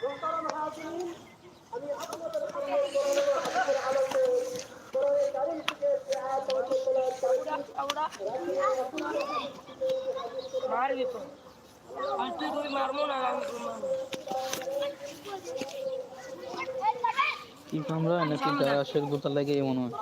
যুক্ত হয় না কেউ মারবি তো আর তুই তুই মারবো না আমি তোর মারবো কি কামড়া নাকি গাছের গোতা লাগে মনে হয়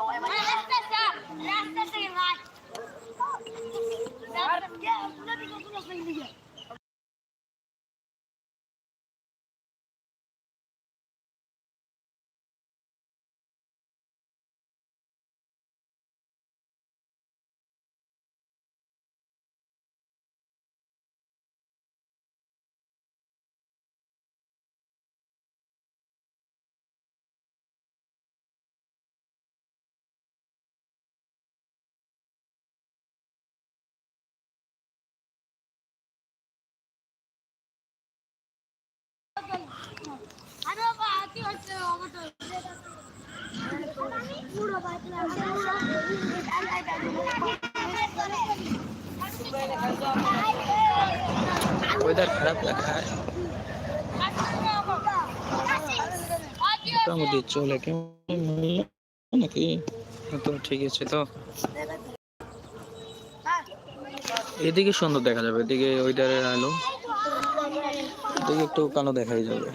ওয়েদার খারাপ দেখায় মোটামুটি চলে নাকি তো ঠিক আছে তো এদিকে সুন্দর দেখা যাবে এদিকে ওয়েদারের আলো এদিকে একটু কালো দেখাই যাবে?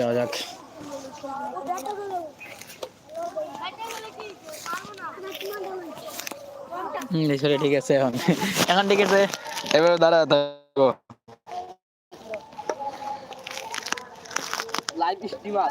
যাওয়া যাক। ঠিক আছে এখন। এখন ঠিক আছে। এবার দাঁড়া থাকো। লাইভ স্ট্রিমার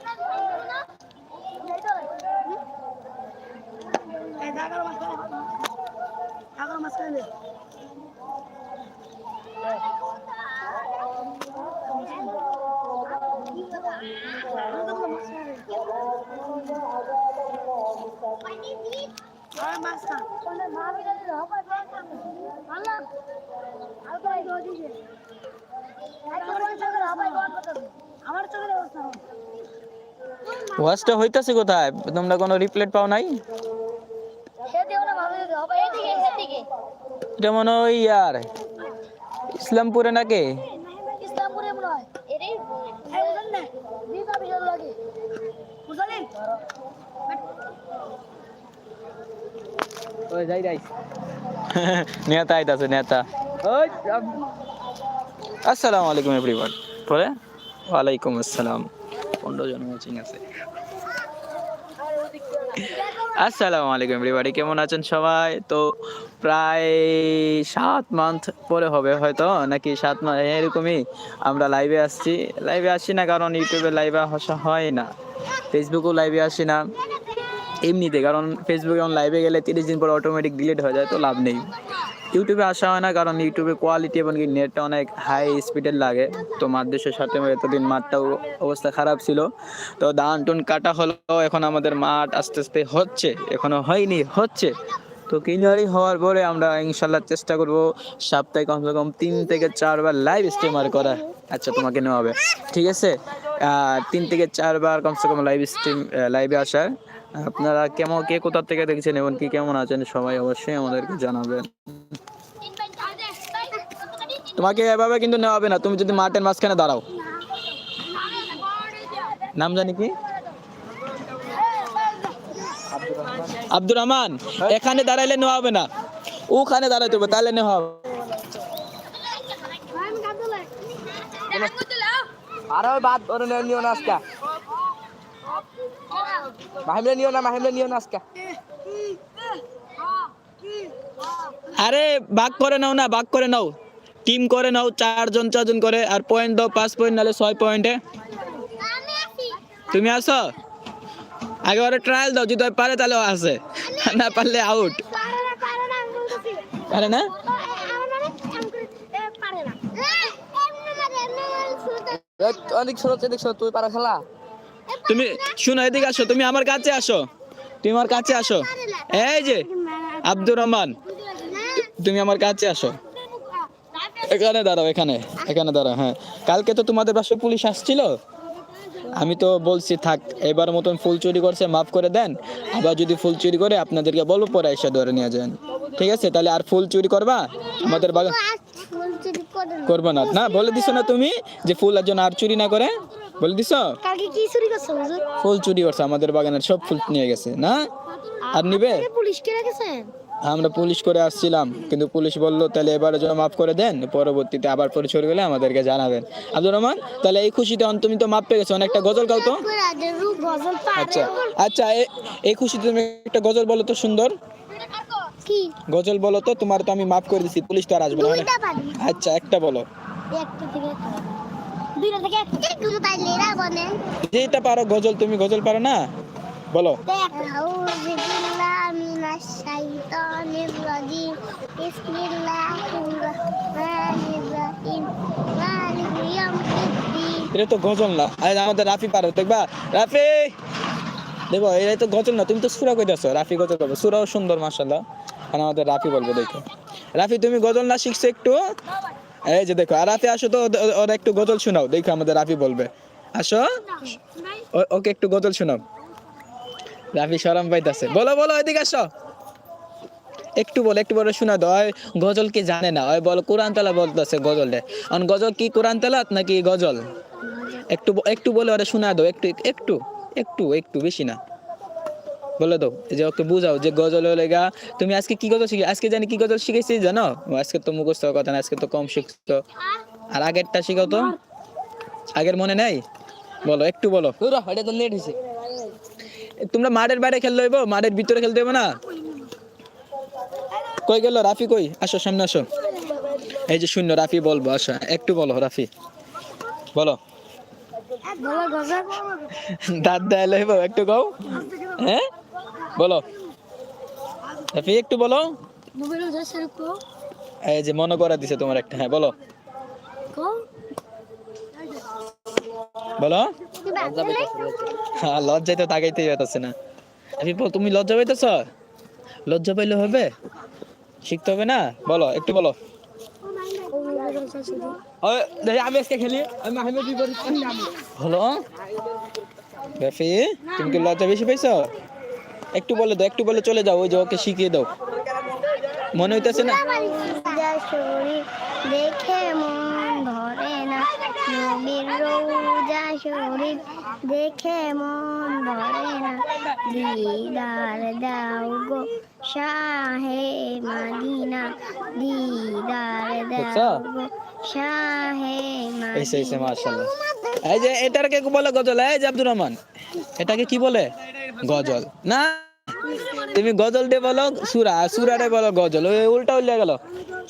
ওয়াচটা হইতাছে কোথায়? তোমরা কোনো রিপ্লেট পাও নাই? এটা মনে হয় ইয়ার ইসলামপুরে নাকি ইসলামপুরে মনে হয় এটাই এই বুঝলেন না দিদা বিশাল লাগে বুঝলেন ওই যাই যাই। নেতা আইতাছে নেতা। ওই আসসালামু আলাইকুম এভরিওয়ান পরে? ওয়ালাইকুম আসসালাম। পনেরো জন ওয়াচিং আছে। আসসালামু আলাইকুম এভরিবাডি কেমন আছেন সবাই? তো প্রায় সাত মান্থ পরে হবে হয়তো? নাকি সাত মাস এরকমই। আমরা লাইভে আসছি। লাইভে আসি না কারণ ইউটিউবে লাইভে আসা হয় না। ফেসবুকেও লাইভে আসি না। এমনিতে, কারণ ফেসবুকে যখন লাইভে গেলে তিরিশ দিন পর অটোমেটিক ডিলিট হয়ে যায়, তো লাভ নেই। ইউটিউবে আসা হয় না, কারণ ইউটিউবে কোয়ালিটি এবং কি নেটটা অনেক হাই স্পিডের লাগে। তো দেশের সাথে এতদিন মাঠটাও অবস্থা খারাপ ছিল। তো ধান টুন কাটা হলো এখন আমাদের মাঠ আস্তে আস্তে হচ্ছে, এখনও হয়নি, হচ্ছে। তো ক্লিয়ারই হওয়ার পরে আমরা ইনশাল্লাহ চেষ্টা করব সপ্তাহে কমসে কম তিন থেকে চারবার লাইভ স্ট্রিমার করা আচ্ছা তোমাকে নেওয়া হবে। ঠিক আছে? তিন থেকে চারবার কমসে কম লাইভ স্ট্রিম লাইভে আসার। আপনারা কেমন, কে কোথা থেকে দেখছেন এবং কি কেমন আছেন সবাই অবশ্যই আমাদেরকে জানাবেন। তোমাকে এভাবে কিন্তু নেওয়া হবে না। তুমি যদি মাঠের মাঝখানে দাঁড়াও। নাম জানি কি? আব্দুর রহমান। এখানে দাঁড়াইলে নেওয়া হবে না। ওখানে দাঁড়াইতে হবে, তাহলে নেওয়া হবে। আর ওই বাদ ওরে নিও- নিও না আজকে। মাহিমলে নিও না মাহিমলে নিও না আজকে। আরে ভাগ করে নাও না ভাগ করে নাও। টিম করে নাও চারজন চারজন করে আর পয়েন্ট দাও পাঁচ পয়েন্ট নাহলে ছয় পয়েন্টে তুমি আসো। একেবারে ট্রায়াল দাও যদি পারে তাহলে আসে। না পারলে আউট পারে না? অনেক শোনাচ্ছে দেখছ তুই পারা খেলা? তুমি শুনো, এদিকে আসো। তুমি আমার কাছে আসো। তুমি আমার কাছে আসো। এই যে, আব্দুর রহমান, তুমি আমার কাছে আসো। এখানে দাঁড়াও, এখানে এখানে দাঁড়াও হ্যাঁ। কালকে তো তোমাদের বাসায় পুলিশ আসছিল। আমি তো বলছি, থাক, এবার মতন ফুল চুরি করছে, মাফ করে দেন। আবার যদি ফুল চুরি করে, আপনাদেরকে বলব, পরে এসে ধরে নিয়ে যান। ঠিক আছে? তাহলে আর ফুল চুরি করবা? আমাদের বাগান করব না। না। বলে দিছো না তুমি যে ফুল একজন আর চুরি না করে? বলে দিছো? কালকে কি চুরি করছ হুজুর ফুল চুরি করছে আমাদের বাগানের সব ফুল নিয়ে গেছে না? আর নিবে? পুলিশ কে রেখেছেন? আমরা পুলিশ করে আসছিলাম কিন্তু পুলিশ বলল তাহলে এবারে জন্য মাফ করে দেন পরবর্তীতে আবার পরে চলে গেলে আমাদেরকে জানাবেন। আব্দুর রহমান তাহলে এই খুশিতে তুমি তো মাপ পেয়ে গেছো অনেকটা গজল গাও তো? আচ্ছা আচ্ছা এই খুশিতে তুমি একটা গজল বলো তো সুন্দর। গজল বলো তো তোমার তো আমি মাফ করে দিছি পুলিশ তো আর আসবে না আচ্ছা একটা বলো। যেটা পারো গজল তুমি গজল পারো না? বলো। এটা তো গজল না। আমাদের রাফি পারো দেখবা? রাফি! দেখো এটা তো গজল না তুমি তো সুরা কইতেছো। রাফি গজল পারবে সুরাও সুন্দর মাসাল্লাহ আমাদের রাফি বলবে দেখো। রাফি, তুমি গজল না শিখছো একটু? এই যে দেখো, আর রাফি, আসো তো ওর একটু গজল শোনাও, দেখো আমাদের রাফি বলবে। আসো। ওকে একটু গজল শোনাও। রাফি শরম পাইতাছে। বলো বলো, এদিকে আসো। একটু বলো, একটু বলে শোনা দাও গজল কি জানে না? ওই বলো, কোরআন তালা বলতেছে গজলে। অন গজল কি কোরআন তালাত নাকি গজল? একটু একটু বলে, ওরা শোনা দাও একটু একটু একটু একটু, বেশি না। বলে দাও। এই যে ওকে বুঝাও যে গজল হলে গা তুমি আজকে কি গজল শিখে আজকে জানি কি গজল শিখেছি জানো? আজকে তো মুখস্থ কথা না আজকে তো কম শিখতো আর আগেরটা শিখাও তো। আগের মনে নেই? বলো একটু বলো। এটা তো নেট হয়েছে। তোমরা মাঠের বাইরে খেলতে হইব? মাঠের ভিতরে খেলতে হইব না? কই গেল? রাফি কই? আসো সামনে আসো। এই যে শূন্য রাফি বলব আসো। একটু বলো রাফি। বলো। দাঁত দেয় লইব একটু কও। হ্যাঁ? বলো। রাফি একটু বলো। এই যে মনে করে দিছে তোমার একটা হ্যাঁ বলো। বলো। হ্যাঁ লজ্জায় তো তাকাইতেই পারতেছে না। রাফি বল, তুমি লজ্জা পাইতেছ? লজ্জা পাইলে হবে? শিখতে হবে না? বলো একটু বলো। দেখি আমি আজকে খেলি। আমি আমি বিপরীত খেলি আমি হলো রাফি তুমি কি লজ্জা বেশি পাইছো? একটু বলে দাও একটু বলে চলে যাও ওই যে ওকে শিখিয়ে দাও। মনে হইতেছে না? দেখে মন ভরে না নবীর রোজা শরীর দেখে মন ভরে না দিদার দাও গো শাহে মাদিনা দিদার দেখছ? দাও গো শাহে মাদিনা মাশাআল্লাহ। এই যে এটাকে বলে গজল, এই যে আব্দুর রহমান। এটাকে কি বলে? গজল। না, তুমি গজল দিয়ে বলো সুরা সুরারে বলো গজল। ওই উল্টা উল্টা গেল,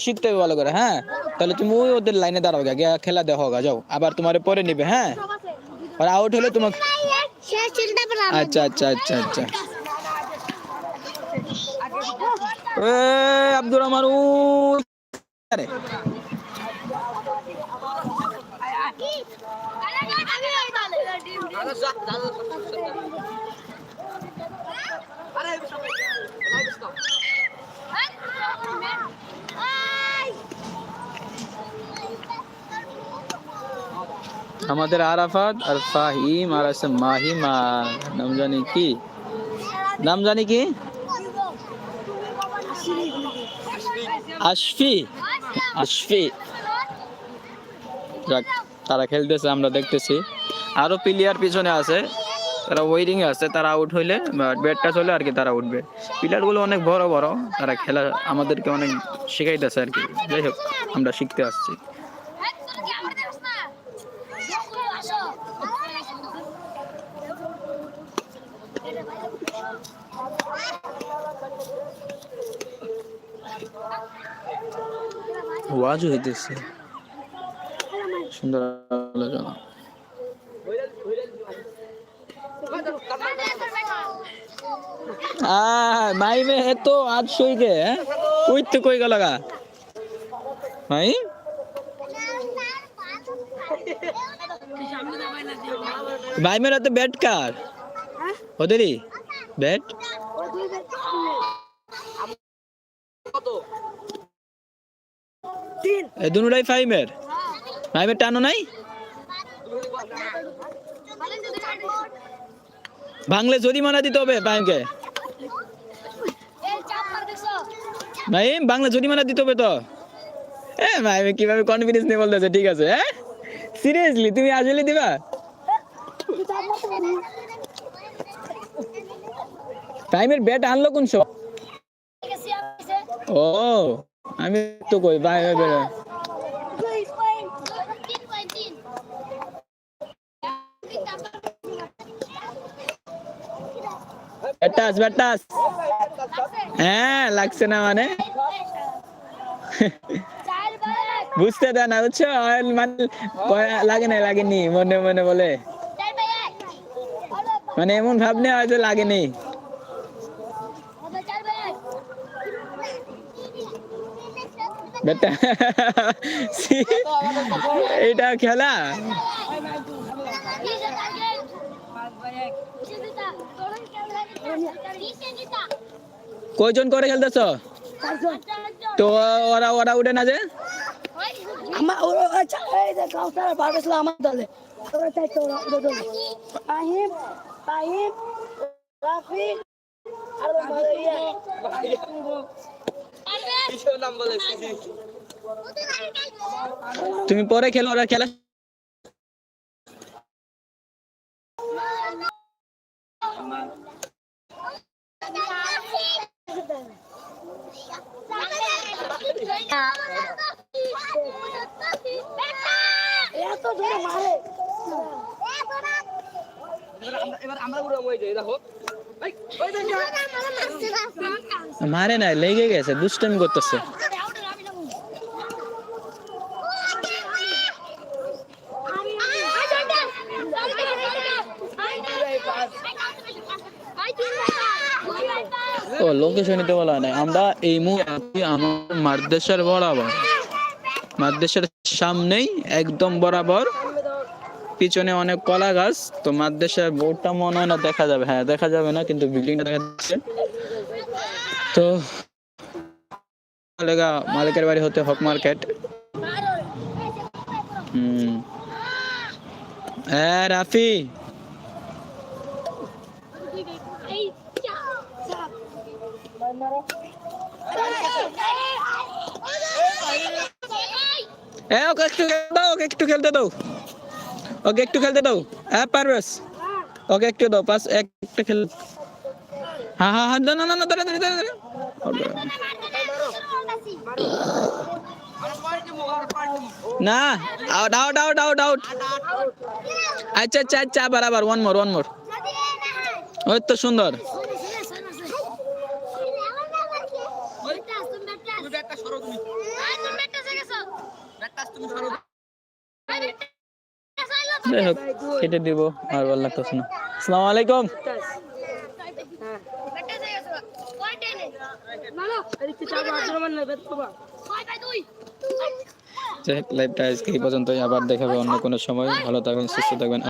শিখতে হবে ভালো করে হ্যাঁ? তাহলে তুমি ওই ওদের লাইনে দাঁড়াও গা খেলা দেখো গা, যাও। আবার তোমার পরে নিবে হ্যাঁ? আর আউট হলে তোমাকে আচ্ছা আচ্ছা আচ্ছা আচ্ছা। আব্দুর রহমান ও আরে আমাদের আরাফাত আর ফাহিম আর আছে মাহিমা নাম জানি কি? নাম জানি কি? আশফি। আশফি। যাক, তারা খেলতেছে, আমরা দেখতেছি। আরও প্লেয়ার পিছনে আছে তারা ওয়েটিং এ আছে তারা আউট হইলে ব্যাটটা চলে আর কি তারা উঠবে। প্লেয়ারগুলো অনেক বড় বড় তারা খেলা আমাদেরকে অনেক শেখাইতেছে আর কি। যাই হোক আমরা শিখতে আসছি। ওয়াজও হইতেছে। সুন্দর আলোচনা। মাই মে হে তো আজ সই গে কই তো কই গেল গা? মাই? ভাই মেরা তো ব্যাট কার? হ্যাঁ ওদেরই? ব্যাট? দুটাই ফাইমের ফাইমের টানো নাই? ভাঙলে জরিমানা দিতে হবে মার ভাই বাংলা জরিমানা দিতে হবে তো। এ ভাই, কীভাবে কনফিডেন্স নিয়ে বলতেছে, ঠিক আছে হ্যাঁ? সিরিয়াসলি তুমি আসলে দিবা? টাইমের ব্যাট আনলো কোন সব ও, আমি তো কই ভাই ভাই। ব্যাটাস ব্যাটাস। হ্যাঁ লাগছে না মানে। বুঝতে দেয় না, বুঝছ? মানে লাগে না লাগেনি, মনে মনে বলে। মানে এমন ভাবনে হয়তো লাগেনি। বেটা এটা খেলা? কয়জন করে খেলতেছ? তো ওরা ওরা উঠে না যে? আমার ওরা আচ্ছা এই যে কাউসার পারবেছিল আমার দলে। ওরা চাইছে ওরা ওদের দলে ফাহিম ফাহিম রাফি আর মারিয়া কিসের নাম বলে? তুমি পরে খেলো ওরা খেলা মারে। দেখ না। লেগে গেছে, দুষ্টামি করতেছে। ও লোকেশন নিতে বলা নাই। আমরা এই মুহূর্তে আমার মাদ্রাসার বরাবর। মাদ্রাসার সামনেই একদম বরাবর পিছনে অনেক কলা গাছ। তো মাদ্রাসার বোর্ডটা মনে হয় না, দেখা যাবে। হ্যাঁ দেখা যাবে না, কিন্তু বিল্ডিংটা দেখা যাচ্ছে। তো মালিকা, মালিকের বাড়ি হতে হক মার্কেট। হুম। হ্যাঁ হ্যাঁ ওকে একটু খেলতে দাও ওকে একটু খেলতে দাও। ওকে একটু খেলতে দাও। হ্যাঁ পারবেস ওকে একটু দাও পাস এক একটা খেল। হ্যাঁ হ্যাঁ হ্যাঁ না না না দিমু, আর পয়েন্ট দিমু। না out out out out out আচ্ছা আচ্ছা আচ্ছা বরাবর ওয়ান মোর ওয়ান মোর ওই তো সুন্দর তুমি ব্যাটটা সরো তুমি ব্যাটটা তুমি সরো কেটে দিব, আর আলাইকুম। লাইভটা আজকে এই পর্যন্তই। আবার দেখাবে অন্য কোনো সময়। ভালো থাকবেন, সুস্থ থাকবেন।